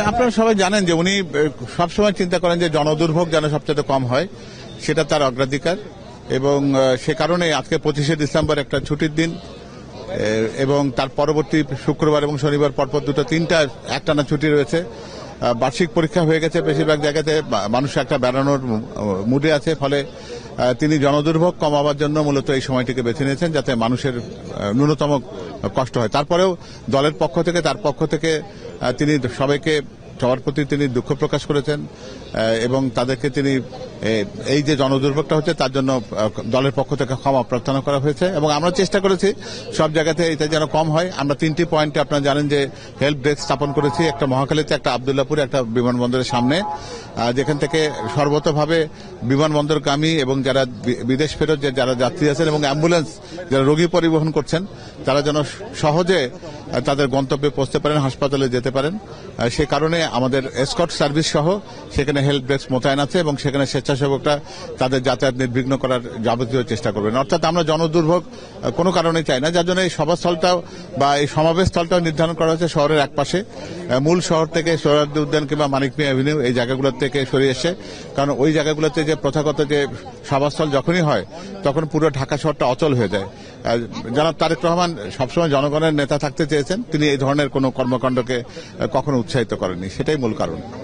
আপনারা সবাই জানেন যে উনি সবসময় চিন্তা করেন যে জনদুর্ভোগ যেন সবচেয়ে কম হয়, সেটা তার অগ্রাধিকার। এবং সে কারণে আজকে পঁচিশে ডিসেম্বর একটা ছুটির দিন। এবং তার পরবর্তী শুক্রবার এবং শনিবার পরপর দুটো তিনটা, একটানা ছুটি রয়েছে। বার্ষিক পরীক্ষা হয়ে গেছে বেশিরভাগ জায়গাতে মানুষ একটা বেড়ানোর মুডে আছে। ফলে তিনি জনদুর্ভোগ কমাবার জন্য মূলত এই সময়টিকে বেছে নিয়েছেন, যাতে মানুষের ন্যূনতম কষ্ট হয়। তারপরেও দলের পক্ষ থেকে, তার পক্ষ থেকে তিনি সবাইকে সবার প্রতি তিনি দুঃখ প্রকাশ করেছেন এবং তাদেরকে তিনি এই যে জনদুর্ভোগটা হচ্ছে তার জন্য দলের পক্ষ থেকে ক্ষমা প্রার্থনা করা হয়েছে, এবং আমরা চেষ্টা করেছি সব জায়গাতে এটা যেন কম হয়। আমরা তিনটি পয়েন্টে আপনারা জানেন যে হেল্প ডেস্ক স্থাপন করেছি, একটা মহাখালীতে, একটা আবদুল্লাপুরে একটা বিমানবন্দরের সামনে যেখান থেকে সর্বতভাবে বিমানবন্দরগামী এবং যারা বিদেশ ফেরত যে যারা যাত্রী আছেন এবং অ্যাম্বুলেন্স, যারা রোগী পরিবহন করছেন, তারা যেন সহজে তাদের গন্তব্যে পৌঁছতে পারেন, হাসপাতালে যেতে পারেন। সে কারণে আমাদের এসকট সার্ভিস সহ সেখানে হেল্প ডেস্ক মোতায়েন আছে এবং সেখানে স্বেচ্ছাসেবকরা তাদের যাতায়াত নির্বিঘ্ন করার যাবতীয় চেষ্টা করবেন। অর্থাৎ আমরা জনদুর্ভোগ কোনো কারণে চাই না। যার জন্য এই সভাস্থলটাও বা এই সমাবেশস্থলটাও নির্ধারণ করা হয়েছে শহরের এক পাশে মূল শহর থেকে সোহরাদ্দি উদ্যান কিংবা মানিক মিয়া অ্যাভিনিউ এই জায়গাগুলোর থেকে সরিয়ে এসে, কারণ ওই জায়গাগুলোতে যে প্রথাগত যে সভাস্থল যখনই হয়, তখন পুরো ঢাকা শহরটা অচল হয়ে যায়। জনাব তারেক রহমান, সবসময় জনগণের নেতা থাকতে চেয়েছেন। তিনি এই ধরনের কোনো কর্মকাণ্ডকে কখনো উৎসাহিত করেননি। সেটাই মূল কারণ।